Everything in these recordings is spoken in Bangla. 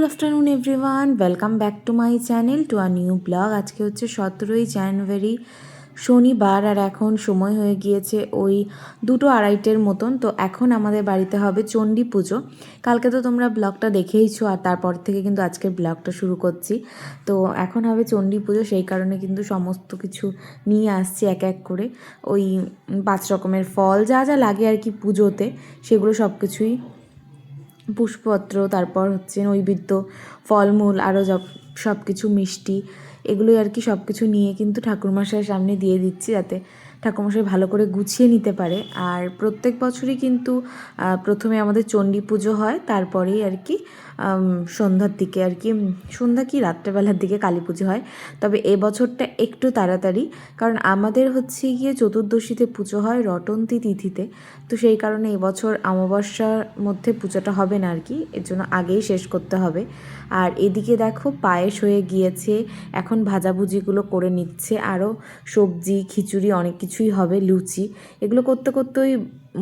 Good afternoon everyone welcome back to my channel to a new blog আজকে হচ্ছে সতেরোই জানুয়ারি, শনিবার, আর এখন সময় হয়ে গিয়েছে ওই দুটো আড়াইটের মতন। তো এখন আমাদের বাড়িতে হবে চণ্ডী পুজো। কালকে তো তোমরা ব্লগটা দেখেইছো, আর তারপর থেকে কিন্তু আজকের ব্লগটা শুরু করছি। তো এখন হবে চণ্ডী পুজো, সেই কারণে কিন্তু সমস্ত কিছু নিয়ে আসছি এক এক করে। ওই পাঁচ রকমের ফল, যা যা লাগে আর কি পুজোতে, সেগুলো সব কিছুই পুষ্পপত্র, তারপর হচ্ছে নৈবেদ্য, ফলমূল আরও সব কিছু মিষ্টি, এগুলোই আর কি সব কিছু নিয়ে কিন্তু ঠাকুরমশাইয়ের সামনে দিয়ে দিচ্ছি যাতে ঠাকুরমশাই ভালো করে গুছিয়ে নিতে পারে। আর প্রত্যেক বছরই কিন্তু প্রথমে আমাদের চণ্ডী পুজো হয়, তারপরেই আর কি সন্ধ্যার দিকে আর কি সন্ধ্যা কি রাত্রেবেলার দিকে কালী পুজো হয়। তবে এ বছরটা একটু তাড়াতাড়ি, কারণ আমাদের হচ্ছে গিয়ে চতুর্দশীতে পুজো হয় রটন্তী তিথিতে। তো সেই কারণে এবছর অমাবস্যার মধ্যে পুজোটা হবে না আর কি, এর জন্য আগেই শেষ করতে হবে। আর এদিকে দেখো পায়েস হয়ে গিয়েছে, এখন ভাজাভুজিগুলো করে নিচ্ছে আরও সবজি, খিচুড়ি, অনেক কিছুই হবে, লুচি, এগুলো করতে করতে ওই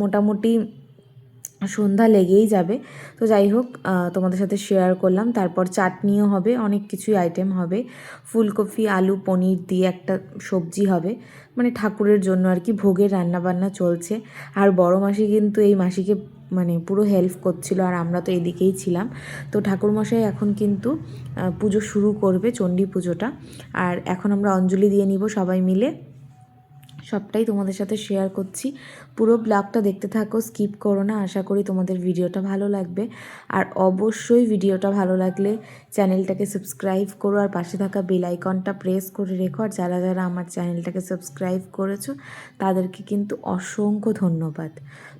মোটামুটি সন্ধ্যা লেগেই যাবে। তো যাই হোক তোমাদের সাথে শেয়ার করলাম। তারপর চাটনিও হবে, অনেক কিছুই আইটেম হবে। ফুলকপি, আলু, পনির দিয়ে একটা সবজি হবে। মানে ঠাকুরের জন্য আর কি, ভোগের রান্নাবান্না চলছে। আর বড় মাসি কিন্তু এই মাসিকে মানে পুরো হেল্প করছিল আর আমরা তো এদিকেই ছিলাম। তো ঠাকুরমশাই এখন কিন্তু পুজো শুরু করবে, চণ্ডী পুজোটা। আর এখন আমরা অঞ্জলি দিয়ে নিব সবাই মিলে। সবটাই তোমাদের সাথে শেয়ার করছি। পুরো ব্লগটা দেখতে থাকো স্কিপ করো না। আশা করি তোমাদের ভিডিওটা ভালো লাগবে। আর অবশ্যই ভিডিওটা ভালো লাগলে চ্যানেলটাকে সাবস্ক্রাইব করো আর পাশে থাকা বেল আইকনটা প্রেস করে রেখো। আর যারা যারা আমার চ্যানেলটাকে সাবস্ক্রাইব করেছ, তাদেরকে কিন্তু অসংখ্য ধন্যবাদ।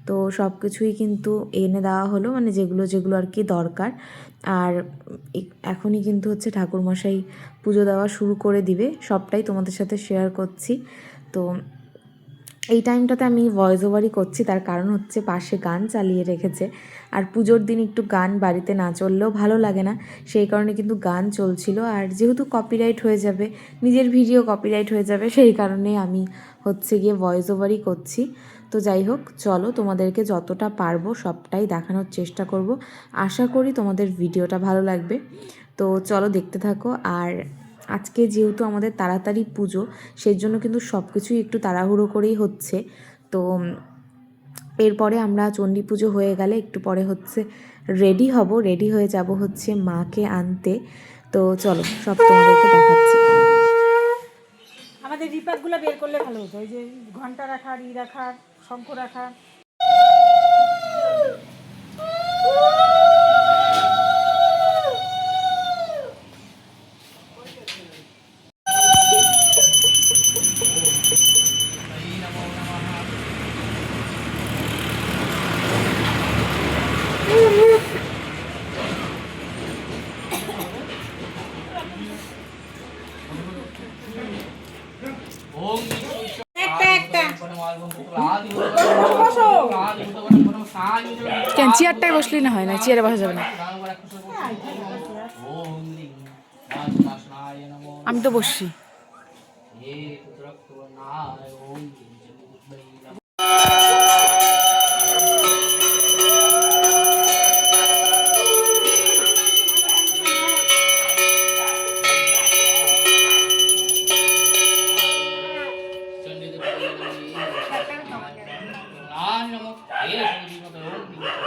তো সব কিছুই কিন্তু এনে দেওয়া হলো মানে যেগুলো যেগুলো আর কি দরকার। আর এখনই কিন্তু হচ্ছে ঠাকুরমশাই পুজো দেওয়া শুরু করে দিবে। সবটাই তোমাদের সাথে শেয়ার করছি। তো এই টাইমটাতে আমি ভয়েস ওভারই করছি, তার কারণ হচ্ছে পাশে গান চালিয়ে রেখেছে। আর পুজোর দিন একটু গান বাড়িতে না চললেও ভালো লাগে না, সেই কারণে কিন্তু গান চলছিল। আর যেহেতু কপিরাইট হয়ে যাবে, নিজের ভিডিও কপিরাইট হয়ে যাবে, সেই কারণে আমি হচ্ছে গিয়ে ভয়েস ওভারই করছি। তো যাই হোক, চলো তোমাদেরকে যতটা পারব সবটাই দেখানোর চেষ্টা করব। আশা করি তোমাদের ভিডিওটা ভালো লাগবে। তো চলো দেখতে থাকো, আর আজকে যেহেতু আমাদের তাড়াতাড়ি পুজো সেই জন্য কিন্তু সব কিছুই একটু তাড়াহুড়ো করেই হচ্ছে। তো এরপরে আমরা চণ্ডী পুজো হয়ে গেলে একটু পরে হচ্ছে রেডি হব। রেডি হয়ে যাব হচ্ছে মাকে আনতে। তো চলো, সব তোমাদেরকে দেখাচ্ছি। আমাদের রিপাকগুলো বের করলে ভালো হতো। ওই যে ঘণ্টা রাখার ই রাখার শঙ্খ রাখার কেন চেয়ারটাই বসলি না হয় না চেয়ারে বসা যাবে না। আমি তো বসছি। Thank you.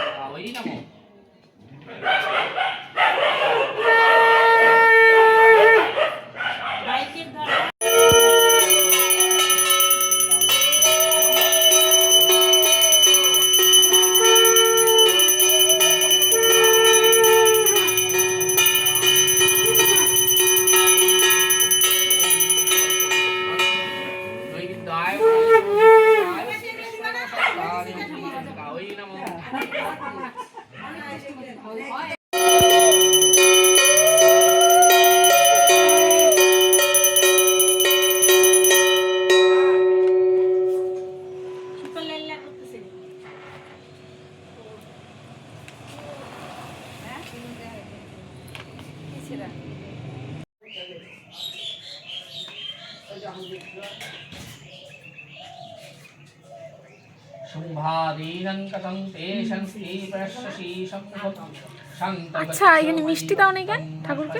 আচ্ছা এখানে মিষ্টি দাও নাই কেন ঠাকুরকে।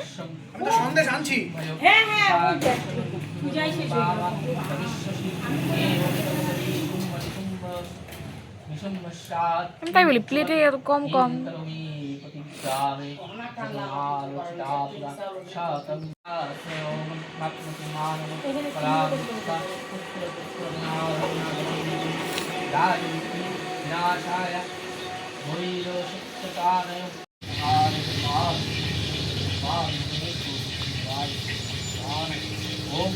আমি সন্দেশ আনছি। হ্যাঁ হ্যাঁ। আমি তাই বলি প্লেটে এত কম কম। विनाशाय भूरिलोषकानय ओम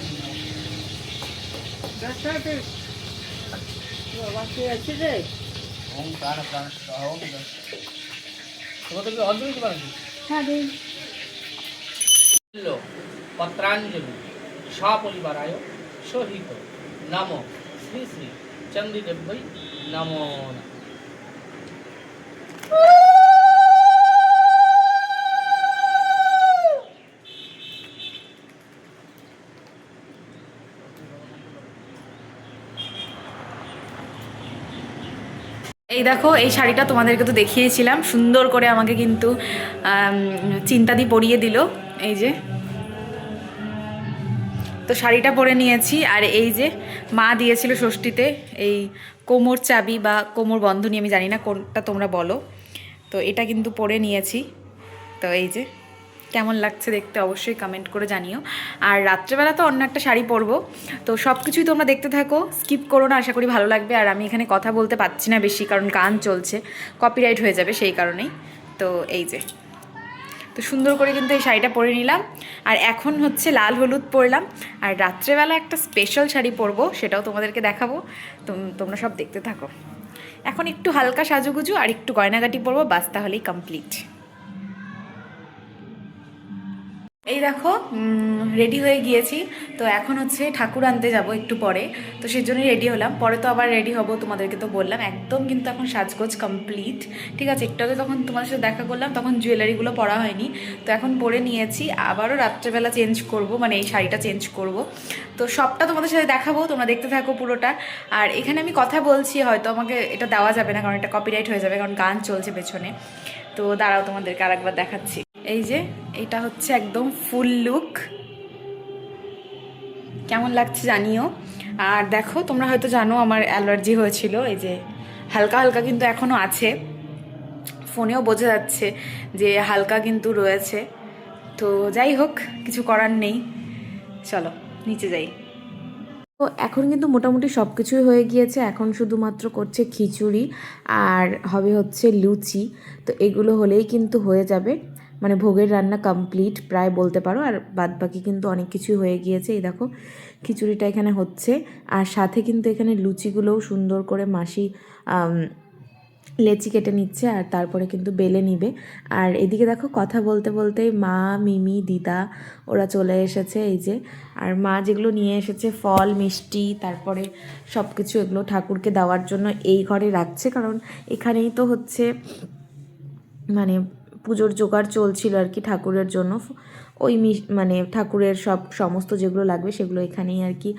ওম প্রাণ প্রাণ স্বাহা ওম তোমাদের কি অর্ধ দিতে পারেন পত্রাঞ্জলি সপরিবারায় সহিত নম শ্রী শ্রী চন্দ্রদেবৈ এই দেখো, এই শাড়িটা তোমাদেরকে তো দেখিয়েছিলাম। সুন্দর করে আমাকে কিন্তু চিন্তাদি পরিয়ে দিল। এই যে তো শাড়িটা পরে নিয়েছি আর এই যে মা দিয়েছিল ষষ্ঠীতে এই কোমর চাবি বা কোমর বন্ধনী, আমি জানি না কোনটা তোমরা বলো। তো এটা কিন্তু পরে নিয়েছি। তো এই যে কেমন লাগছে দেখতে অবশ্যই কমেন্ট করে জানিও। আর রাত্রেবেলা তো অন্য একটা শাড়ি পরবো। তো সব কিছুই তোমরা দেখতে থাকো স্কিপ করো না, আশা করি ভালো লাগবে। আর আমি এখানে কথা বলতে পারছি না বেশি, কারণ গান চলছে কপিরাইট হয়ে যাবে সেই কারণেই। তো এই যে তো সুন্দর করে কিন্তু এই শাড়িটা পরে নিলাম। আর এখন হচ্ছে লাল হলুদ পরলাম। আর রাত্রেবেলা একটা স্পেশাল শাড়ি পরবো, সেটাও তোমাদেরকে দেখাবো। তোম- তোমরা সব দেখতে থাকো। এখন একটু হালকা সাজুগুজু আর একটু গয়নাগাটি পরবো, বাস তাহলেই কমপ্লিট এই দেখো রেডি হয়ে গিয়েছি। তো এখন হচ্ছে ঠাকুর আনতে যাব একটু পরে। তো সেই জন্যই রেডি হলাম। পরে তো আবার রেডি হব তোমাদেরকে তো বললাম। একদম কিন্তু এখন সাজগোজ কমপ্লিট ঠিক আছে, একটু আগে তখন তোমাদের সাথে দেখা করলাম, তখন জুয়েলারিগুলো পরা হয়নি। তো এখন পরে নিয়েছি। আবারও রাত্রেবেলা চেঞ্জ করব মানে এই শাড়িটা চেঞ্জ করব। তো সবটা তোমাদের সাথে দেখাবো, তোমরা দেখতে থাকো পুরোটা। আর এখানে আমি কথা বলছি, হয়তো আমাকে এটা দেওয়া যাবে না, কারণ এটা কপিরাইট হয়ে যাবে, কারণ গান চলছে পেছনে। তো দাঁড়াও তোমাদেরকে আরেকবার দেখাচ্ছি। এই যে এটা হচ্ছে একদম ফুল লুক। কেমন লাগছে জানিও। আর দেখো, তোমরা হয়তো জানো আমার অ্যালার্জি হয়েছিল, এই যে হালকা হালকা কিন্তু এখনও আছে। ফোনেও বোঝা যাচ্ছে যে হালকা কিন্তু রয়েছে। তো যাই হোক, কিছু করার নেই। চলো, নিচে যাই। তো এখন কিন্তু মোটামুটি সব কিছুই হয়ে গিয়েছে। এখন শুধুমাত্র করছে খিচুড়ি আর হবে হচ্ছে লুচি। তো এগুলো হলেই কিন্তু হয়ে যাবে। মানে ভোগের রান্না কমপ্লিট প্রায় বলতে পারো। আর বাদ বাকি কিন্তু অনেক কিছুই হয়ে গিয়েছে। এই দেখো, খিচুড়িটা এখানে হচ্ছে। আর সাথে কিন্তু এখানে লুচিগুলোও সুন্দর করে মাসি লেচি কেটে নিচ্ছে আর তারপরে কিন্তু বেলে নিবে। আর এদিকে দেখো, কথা বলতে বলতে মা, মিমি, দিদা, ওরা চলে এসেছে এই যে। আর মা যেগুলো নিয়ে এসেছে, ফল, মিষ্টি, তারপরে সব কিছু এগুলো ঠাকুরকে দেওয়ার জন্য এই ঘরে রাখছে। কারণ এখানেই তো হচ্ছে মানে পুজোর জোগাড় চলছিল আর কি ঠাকুরের জন্য। ওই মানে ঠাকুরের সব সমস্ত যেগুলো লাগবে সেগুলো এখানেই আর কি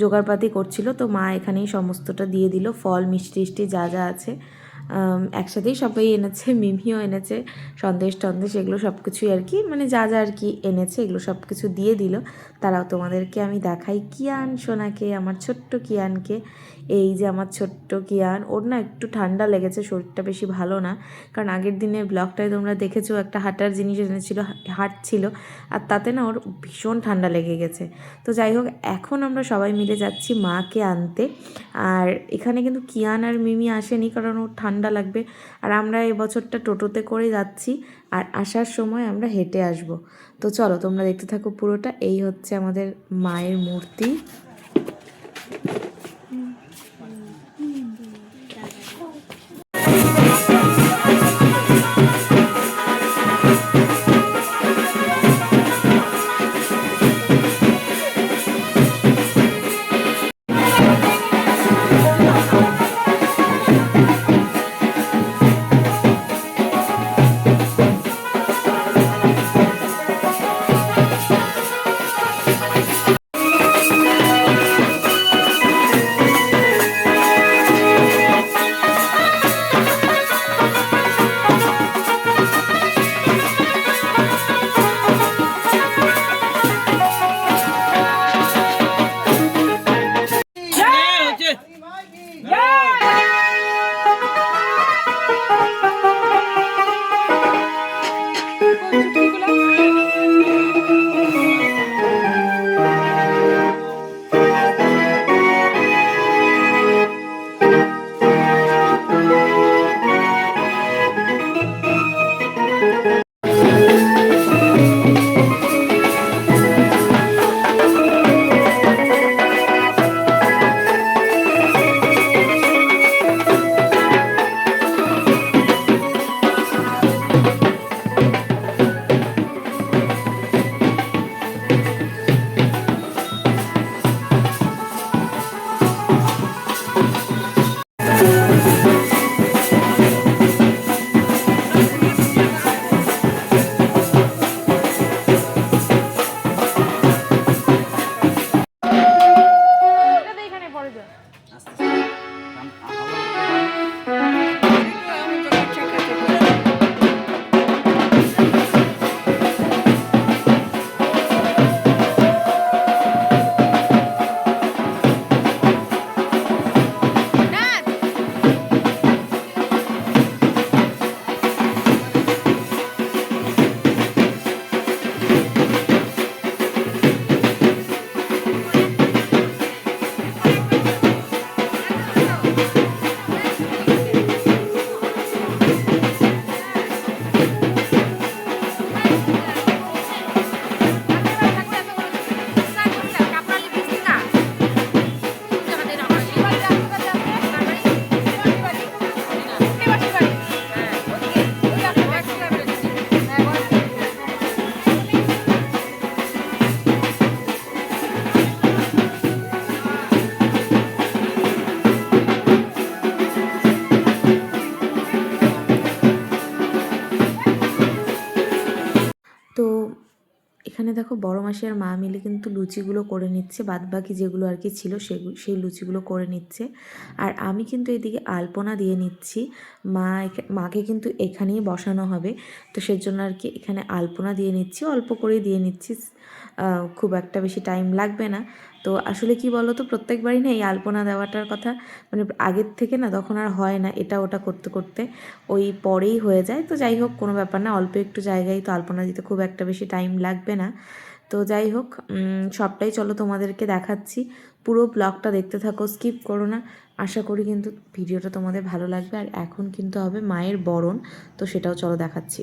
জোগাড়পাতি করছিল। তো মা এখানেই সমস্তটা দিয়ে দিল। ফল, মিষ্টি টিষ্টি যা যা আছে। একসাথেই সবাই এনেছে, মিমিও এনেছে, সন্দেশ টন্দেশ এগুলো সব কিছুই আর কি মানে যা যা আর কি এনেছে এগুলো সব কিছু দিয়ে দিল। তারাও তোমাদেরকে আমি দেখাই কিয়ান সোনাকে, আমার ছোট্ট কিয়ানকে। এই যে আমার ছোট্ট কিয়ান, ওর না একটু ঠান্ডা লেগেছে, শরীরটা বেশি ভালো না। কারণ আগের দিনে ব্লগটায় তোমরা দেখেছ, একটা হাঁটার জিনিস এনেছিল হাঁটছিল আর তাতে না ওর ভীষণ ঠান্ডা লেগে গেছে। তো যাই হোক, এখন আমরা সবাই মিলে যাচ্ছি মাকে আনতে। আর এখানে কিন্তু কিয়ান আর মিমি আসেনি, কারণ ওর ঠান্ডা লাগবে। আর আমরা এবছরটা টোটোতে করে যাচ্ছি, আর আসার সময় আমরা হেঁটে আসব। তো চলো, তোমরা দেখতে থাকো পুরোটা। এই হচ্ছে আমাদের মায়ের মূর্তি। বড় মাসি আর মা মিলে কিন্তু লুচিগুলো করে নিচ্ছে বাদ বাকি যেগুলো আর কি ছিল সেগুলো সেই লুচিগুলো করে নিচ্ছে। আর আমি কিন্তু এদিকে আলপনা দিয়ে নিচ্ছি। মা মাকে কিন্তু এখানেই বসানো হবে। তো সেজন্য আর কি এখানে আলপনা দিয়ে নিচ্ছি, অল্প করেই দিয়ে নিচ্ছি। খুব একটা বেশি টাইম লাগবে না। তো আসলে কি বলো তো প্রত্যেকবারই না এই আলপনা দেওয়াটার কথা মানে আগের থেকে না তখন আর হয় না এটা ওটা করতে করতে। ওই পরেই হয়ে যায়। তো যাই হোক, কোনো ব্যাপার না, অল্প একটু জায়গায় তো আলপনা দিতে খুব একটা বেশি টাইম লাগবে না। তো যাই হোক সবটাই চলো তোমাদেরকে দেখাচ্ছি। পুরো ব্লগটা দেখতে থাকো স্কিপ করো না। আশা করি কিন্তু ভিডিওটা তোমাদের ভালো লাগবে। আর এখন কিন্তু হবে মায়ের বরণ, তো সেটাও চলো দেখাচ্ছি।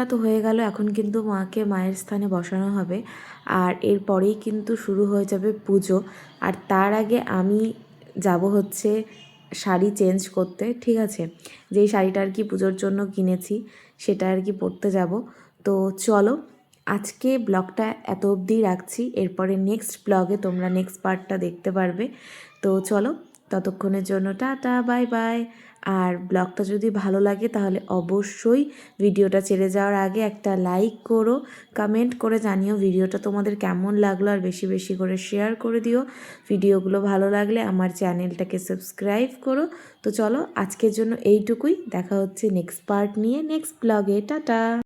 করা তো হয়ে গেল, এখন কিন্তু মাকে মায়ের স্থানে বসানো হবে। আর এরপরেই কিন্তু শুরু হয়ে যাবে পুজো। আর তার আগে আমি যাব হচ্ছে শাড়ি চেঞ্জ করতে, ঠিক আছে? যেই শাড়িটা আর কি পুজোর জন্য কিনেছি, সেটা আর কি পরতে যাব। তো চলো, আজকে ব্লগটা এত অবধি রাখছি। এরপরে নেক্সট ব্লগে তোমরা নেক্সট পার্টটা দেখতে পারবে। তো চলো, ততক্ষণের জন্য টাটা বাই বাই আর ব্লগটা যদি ভালো লাগে তাহলে অবশ্যই ভিডিওটা ছেড়ে যাওয়ার আগে একটা লাইক করো কমেন্ট করে জানিও ভিডিওটা তোমাদের কেমন লাগল আর বেশি বেশি করে শেয়ার করে দিও। ভিডিওগুলো ভালো লাগলে আমার চ্যানেলটাকে সাবস্ক্রাইব করো। তো চলো আজকের জন্য এইটুকুই, দেখা হচ্ছে নেক্সট পার্ট নিয়ে নেক্সট ব্লগে টাটা!